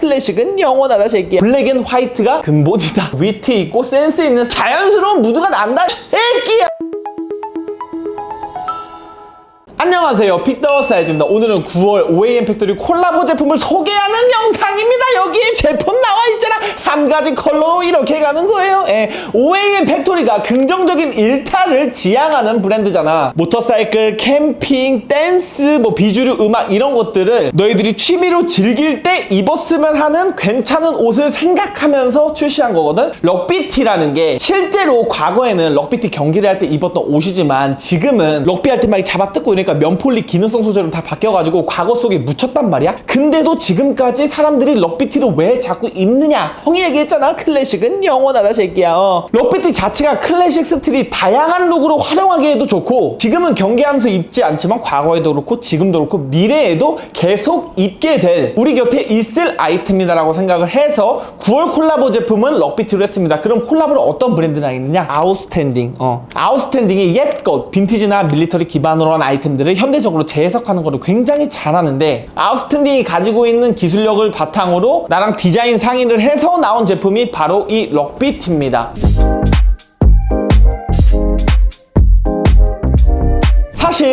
클래식은 영원하다 새끼야. 블랙 앤 화이트가 근본이다. 위트 있고 센스 있는 자연스러운 무드가 난다 새끼야 안녕하세요. 픽더 사이즈입니다. 오늘은 9월 OAM 팩토리 콜라보 제품을 소개하는 영상입니다. 여기에 제품 나와 있잖아. 한 가지 컬러로 이렇게 가는 거예요. 예. OAM 팩토리가 긍정적인 일탈을 지향하는 브랜드잖아. 모터사이클, 캠핑, 댄스, 뭐 비주류 음악 이런 것들을 너희들이 취미로 즐길 때 입었으면 하는 괜찮은 옷을 생각하면서 출시한 거거든. 럭비티라는 게 실제로 과거에는 럭비티 경기를 할 때 입었던 옷이지만 지금은 럭비 할 때 막 잡아뜯고 이러니까 면폴리 기능성 소재로 다 바뀌어가지고 과거 속에 묻혔단 말이야? 근데도 지금까지 사람들이 럭비티를 왜 자꾸 입느냐? 형이 얘기했잖아 클래식은. 영원하다 새끼야. 어. 럭비티 자체가 클래식 스틸이 다양한 룩으로 활용하기에도 좋고 지금은 경기하면서 입지 않지만 과거에도 그렇고 지금도 그렇고 미래에도 계속 입게 될 우리 곁에 있을 아이템이다라고 생각을 해서 9월 콜라보 제품은 럭비티로 했습니다. 그럼 콜라보를 어떤 브랜드랑 있느냐? 아웃스탠딩. 어. 아웃스탠딩이 옛것 빈티지나 밀리터리 기반으로 한 아이템들을 현대적으로 재해석하는 거를 굉장히 잘하는데 아웃스탠딩이 가지고 있는 기술력을 바탕으로 나랑 디자인 상의를 해서 나온 제품이 바로 이 럭비티입니다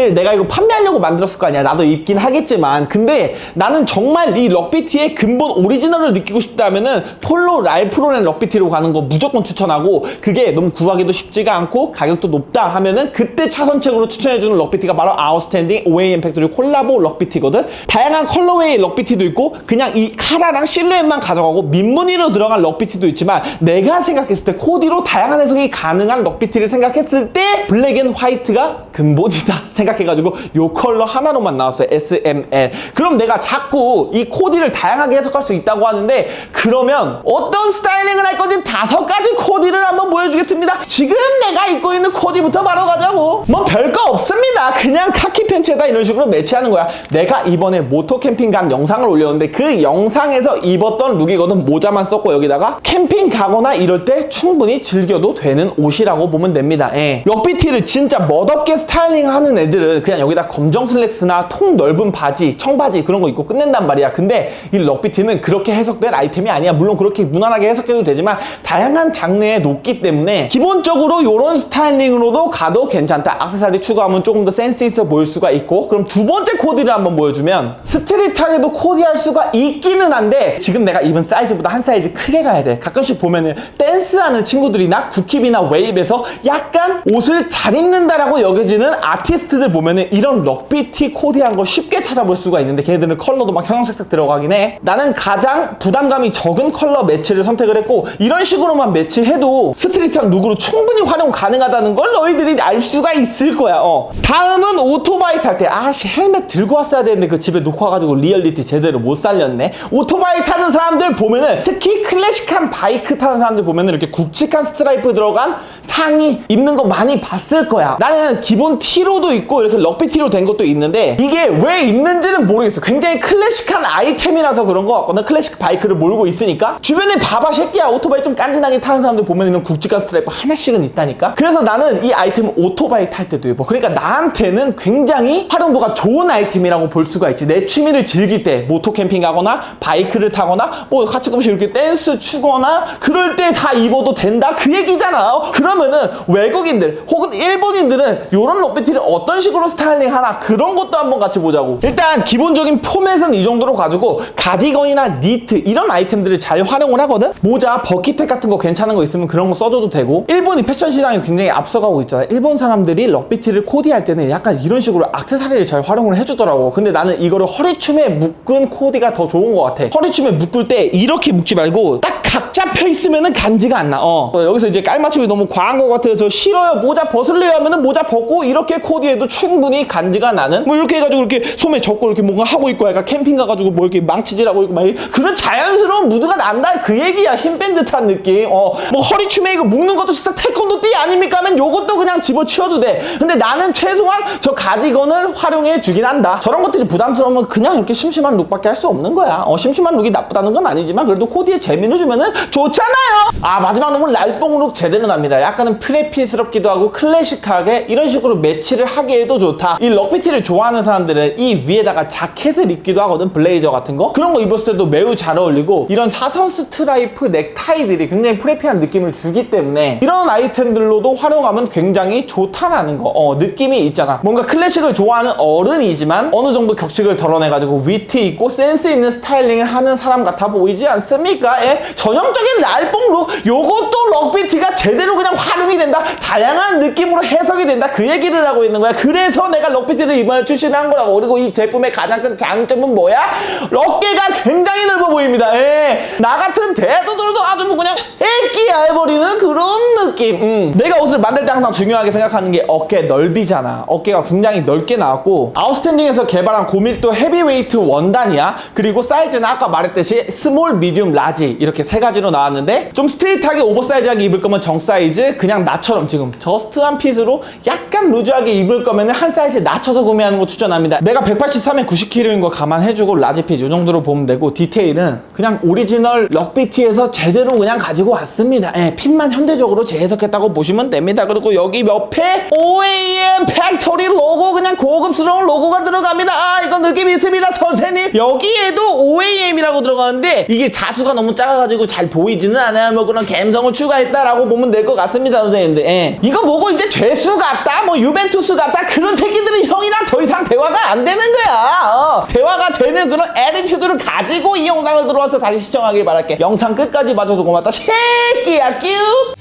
사실 내가 이거 판매하려고 만들었을 거 아니야. 나도 입긴 하겠지만. 근데 나는 정말 이 럭비티의 근본 오리지널을 느끼고 싶다면은 폴로 랄프로렌 럭비티로 가는 거 무조건 추천하고 그게 너무 구하기도 쉽지가 않고 가격도 높다 하면은 그때 차선책으로 추천해주는 럭비티가 바로 아웃스탠딩 OAM 팩토리 콜라보 럭비티거든. 다양한 컬러웨이 럭비티도 있고 그냥 이 카라랑 실루엣만 가져가고 민무늬로 들어간 럭비티도 있지만 내가 생각했을 때 코디로 다양한 해석이 가능한 럭비티를 생각했을 때 블랙 앤 화이트가 근본이다 생각 해가지고 요 컬러 하나로만 나왔어요 SML 그럼 내가 자꾸 이 코디를 다양하게 해석할 수 있다고 하는데 그러면 어떤 스타일링을 할 건지 다섯 가지 코디를 한번 보여주겠습니다. 지금 내가 입고 있는 코디부터 바로 가자고. 뭐 별거 없습니다. 그냥 카키 팬츠에다 이런 식으로 매치하는 거야. 내가 이번에 모토 캠핑 간 영상을 올렸는데 그 영상에서 입었던 룩이거든. 모자만 썼고 여기다가 캠핑 가거나 이럴 때 충분히 즐겨도 되는 옷이라고 보면 됩니다. 예. 럭비티를 진짜 멋없게 스타일링하는 애들 은 그냥 여기다 검정 슬랙스나 통 넓은 바지 청바지 그런 거 입고 끝낸단 말이야. 근데 이 럭비티는 그렇게 해석될 아이템이 아니야. 물론 그렇게 무난하게 해석해도 되지만 다양한 장르에 높기 때문에 기본적으로 이런 스타일링으로도 가도 괜찮다. 악세사리 추가하면 조금 더 센스 있어 보일 수가 있고. 그럼 두 번째 코디를 한번 보여주면 스트릿하게도 코디할 수가 있기는 한데 지금 내가 입은 사이즈보다 한 사이즈 크게 가야 돼. 가끔씩 보면은 댄스하는 친구들이나 구킵이나 웨이브에서 약간 옷을 잘 입는다라고 여겨지는 아티스트들 보면은 이런 럭비티 코디한 거 쉽게 찾아볼 수가 있는데 걔네들은 컬러도 막 형형색색 들어가긴 해. 나는 가장 부담감이 적은 컬러 매치를 선택을 했고 이런 식으로만 매치해도 스트릿한 룩으로 충분히 활용 가능하다는 걸 너희들이 알 수가 있을 거야. 어. 다음은 오토바이 탈 때 아씨 헬멧 들고 왔어야 되는데 그 집에 놓고 와가지고 리얼리티 제대로 못 살렸네. 오토바이 타는 사람들 보면은 특히 클래식한 바이크 타는 사람들 보면은 이렇게 굵직한 스트라이프 들어간 상의 입는 거 많이 봤을 거야. 나는 기본 티로도 있고 이렇게 럭비 티로 된 것도 있는데 이게 왜 입는지는 모르겠어 굉장히 클래식한 아이템이라서 그런 거 같거든 클래식 바이크를 몰고 있으니까. 주변에 봐봐 새끼야 오토바이 좀 깐진하게 타는 사람들 보면 이런 굵직한 스트라이프 하나씩은 있다니까. 그래서 나는 이 아이템을 오토바이 탈 때도 입어 그러니까 나한테는 굉장히 활용도가 좋은 아이템이라고 볼 수가 있지. 내 취미를 즐길 때 모토 캠핑 가거나 바이크를 타거나 뭐 가끔씩 이렇게 댄스 추거나 그럴 때 다 입어도 된다? 그 얘기잖아 그러면은 외국인들 혹은 일본인들은 이런 럭비티를 어떤 식으로 스타일링 하나 그런 것도 한번 같이 보자고 일단 기본적인 포맷은 이 정도로 가지고 가디건이나 니트 이런 아이템들을 잘 활용을 하거든 모자 버킷텍 같은 거 괜찮은 거 있으면 그런 거 써줘도 되고 일본이 패션 시장이 굉장히 앞서가고 있잖아 일본 사람들이 럭비티를 코디할 때는 약간 이런 식으로 악세사리를 잘 활용을 해주더라고 근데 나는 이거를 허리춤에 묶은 코디가 더 좋은 것 같아 허리춤에 묶을 때 이렇게 묶지 말고 딱 각 잡혀 있으면은 간지가 안 나. 어. 어, 여기서 이제 깔맞춤이 너무 과한 것 같아요. 저 싫어요. 모자 벗을래요 하면은 모자 벗고 이렇게 코디해도 충분히 간지가 나는. 뭐 이렇게 해가지고 이렇게 소매 접고 이렇게 뭔가 하고 있고 약간 캠핑 가가지고 뭐 이렇게 망치질하고 있고 막 이- 그런 자연스러운 무드가 난다. 그 얘기야. 힘 뺀 듯한 느낌. 어. 뭐 허리 춤에 이거 묶는 것도 진짜 태권도 띠 아닙니까? 하면 요것도 그냥 집어치워도 돼. 근데 나는 최소한 저 가디건을 활용해 주긴 한다. 저런 것들이 부담스러우면 그냥 이렇게 심심한 룩밖에 할 수 없는 거야. 어, 심심한 룩이 나쁘다는 건 아니지만 그래도 코디에 재미를 주면은 좋잖아요. 아 마지막 룩은 랄뽕 룩 제대로 납니다. 약간은 프레피스럽기도 하고 클래식하게 이런 식으로 매치를 하기에 입기에도 좋다. 이 럭비티를 좋아하는 사람들은 이 위에다가 자켓을 입기도 하거든. 블레이저 같은 거. 그런 거 입었을 때도 매우 잘 어울리고 이런 사선 스트라이프 넥타이들이 굉장히 프레피한 느낌을 주기 때문에 이런 아이템들로도 활용하면 굉장히 좋다라는 거. 어, 느낌이 있잖아. 뭔가 클래식을 좋아하는 어른이지만 어느 정도 격식을 덜어내가지고 위트 있고 센스 있는 스타일링을 하는 사람 같아 보이지 않습니까? 예? 전형적인 랄뽕 룩. 요것도 럭비티가 제대로 그냥 활용이 된다. 다양한 느낌으로 해석이 된다. 그 얘기를 하고 있는 거야. 그래 서 내가 럭비티를 이번에 출시한 거라고. 그리고 이 제품의 가장 큰 장점은 뭐야? 어깨가 굉장히 넓어 보입니다. 예. 나 같은 대두들도 아주 뭐 그냥 애끼야 해버리는 그런 느낌. 음. 내가 옷을 만들 때 항상 중요하게 생각하는 게 어깨 넓이잖아. 어깨가 굉장히 넓게 나왔고 아웃스탠딩에서 개발한 고밀도 헤비웨이트 원단이야. 그리고 사이즈는 아까 말했듯이 스몰, 미디움, 라지 이렇게 세 가지로 나왔는데 좀 스트레이트하게 오버사이즈하게 입을 거면 정 사이즈 그냥 나처럼 지금 저스트한 핏으로 약간 루즈하게 입을 거면 한 사이즈 낮춰서 구매하는 거 추천합니다. 내가 183에 90kg인 거 감안해주고 라지 핏 이 정도로 보면 되고 디테일은 그냥 오리지널 럭비티에서 제대로 그냥 가지고 왔습니다. 예, 핏만 현대적으로 재해석했다고 보시면 됩니다. 그리고 여기 옆에 OAM 팩토리 로고 그냥 고급스러운 로고가 들어갑니다. 아 이거 느낌 있습니다 선생님. 여기에도 OAM이라고 들어가는데 이게 자수가 너무 작아가지고 잘 보이지는 않아요. 뭐 그런 감성을 추가했다라고 보면 될 것 같습니다 선생님들. 예. 이거 보고 이제 죄수 같다 뭐 유벤투스 같다 그런 새끼들은 형이랑 더 이상 대화가 안 되는 거야. 어. 대화가 되는 그런 애리튜드를 가지고 이 영상을 들어와서 다시 시청하길 바랄게. 영상 끝까지 봐줘서 고맙다. 새끼야 끼우.